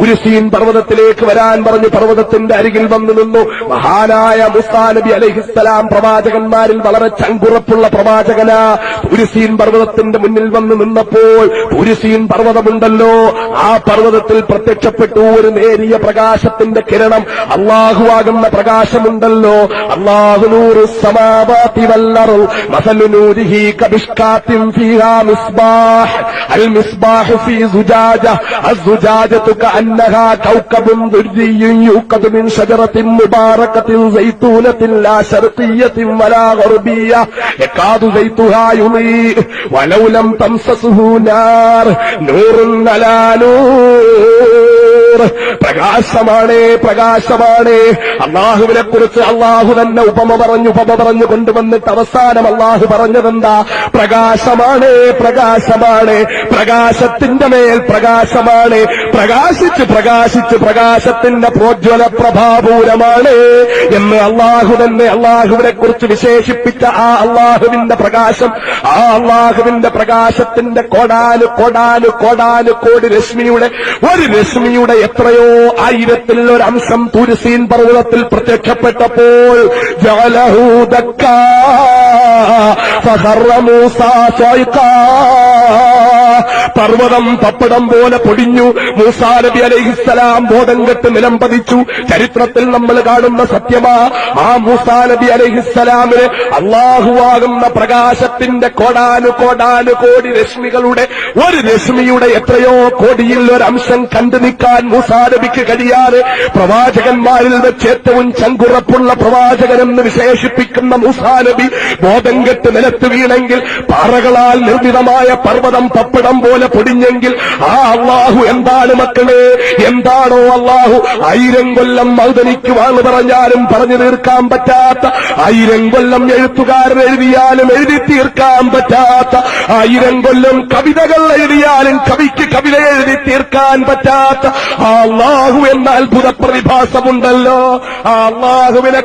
ഉരുസീൻ പർവതത്തിലേക്ക് വരാൻ പറഞ്ഞു പർവതത്തിന്റെ അരികിൽ വന്നു നിന്നു. മഹാനായ മുസ്താനബി നബി അലഹിസ്സലാം പ്രവാചകന്മാരിൽ വളരെ ചങ്കുറപ്പുള്ള പ്രവാചകന. ഉരുസീൻ പർവതത്തിന്റെ മുന്നിൽ വന്ന് നിന്നപ്പോൾ ഉരുസീൻ പർവതമുണ്ടല്ലോ. ആ പർവതത്തിൽ പ്രത്യക്ഷപ്പെട്ടു ഒരു നേരിയ പ്രകാശത്തിന്റെ കിരണം. അള്ളാഹുവാകുന്ന പ്രകാശമുണ്ടല്ലോ. അള്ളാഹു ഫീഹാ മിസ്ബാഹ്. അൽ ഫീ كأنها كوكب دري يوقد من شجرة مباركة زيتونة لا شرقية ولا غربية يكاد زيتها يضيء ولو لم تمسسه نار نور على نور പ്രകാശമാണ് പ്രകാശമാണ്. അള്ളാഹുവിനെ കുറിച്ച് അള്ളാഹു തന്നെ ഉപമ പറഞ്ഞു ഉപമ പറഞ്ഞു കൊണ്ടുവന്നിട്ട് അവസാനം അള്ളാഹു പറഞ്ഞതെന്താ? പ്രകാശമാണ് പ്രകാശമാണ്. പ്രകാശത്തിന്റെ മേൽ പ്രകാശമാണ്. പ്രകാശിച്ച് പ്രകാശിച്ച് പ്രകാശത്തിന്റെ പ്രോജ്വല പ്രഭാപൂരമാണ് എന്ന് അള്ളാഹു തന്നെ അള്ളാഹുവിനെ കുറിച്ച് വിശേഷിപ്പിച്ച ആ അള്ളാഹുവിന്റെ പ്രകാശം ആ അള്ളാഹുവിന്റെ പ്രകാശത്തിന്റെ കോടാനു കോടാനു കോടാനു കോടി രശ്മിയുടെ ഒരു രശ്മിയുടെ എത്രയോ ആയിരത്തിൽ ഒരു അംശം തുരുസീൻ പർവതത്തിൽ പ്രത്യക്ഷപ്പെട്ടപ്പോൾ ജലഹൂ ദക്കാ ഫഖറ മൂസാ സ്വൈഖാ പർവതം പപ്പടം പോലെ പൊടിഞ്ഞു മൂസാ നബി അലൈഹിസ്സലാം ബോധം കെട്ട് നിലം പതിച്ചു. ചരിത്രത്തിൽ നമ്മൾ കാണുന്ന സത്യമാ ആ മൂസാ നബി അലൈഹിസ്സലാമിന് അള്ളാഹുവാകുന്ന പ്രകാശത്തിന്റെ കോടാനു കോടാനു കോടി രശ്മികളുടെ ഒരു രശ്മിയുടെ എത്രയോ കോടിയിൽ ഒരു അംശം കണ്ടു നിൽക്കാൻ മൂസാ നബിക്ക് കഴിയാതെ പ്രവാചകന്മാരിൽ വെച്ച് ഏറ്റവും ചങ്കുറപ്പുള്ള പ്രവാചകനെന്ന് വിശേഷിപ്പിക്കുന്ന മൂസാ നബി ബോധം കെട്ട് നിലത്ത് വീണെങ്കിൽ പാറകളാൽ നിർമ്മിതമായ പർവതം പപ്പടം പോലെ പൊടിഞ്ഞെങ്കിൽ ആ അള്ളാഹു എന്താണ് മക്കളെ? എന്താണോ അള്ളാഹു? ആയിരം കൊല്ലം മൗദനിക്ക് പറഞ്ഞാലും പറഞ്ഞു തീർക്കാൻ പറ്റാത്ത ആയിരം കൊല്ലം എഴുത്തുകാരൻ എഴുതിയാലും എഴുതി തീർക്കാൻ പറ്റാത്ത ആയിരം കൊല്ലം കവിതകൾ എഴുതിയാലും കവിക്ക് കവിത എഴുതി തീർക്കാൻ പറ്റാത്ത ആ അള്ളാഹു എന്ന അത്ഭുത പ്രതിഭാസമുണ്ടല്ലോ. ആ അള്ളാഹുവിനെ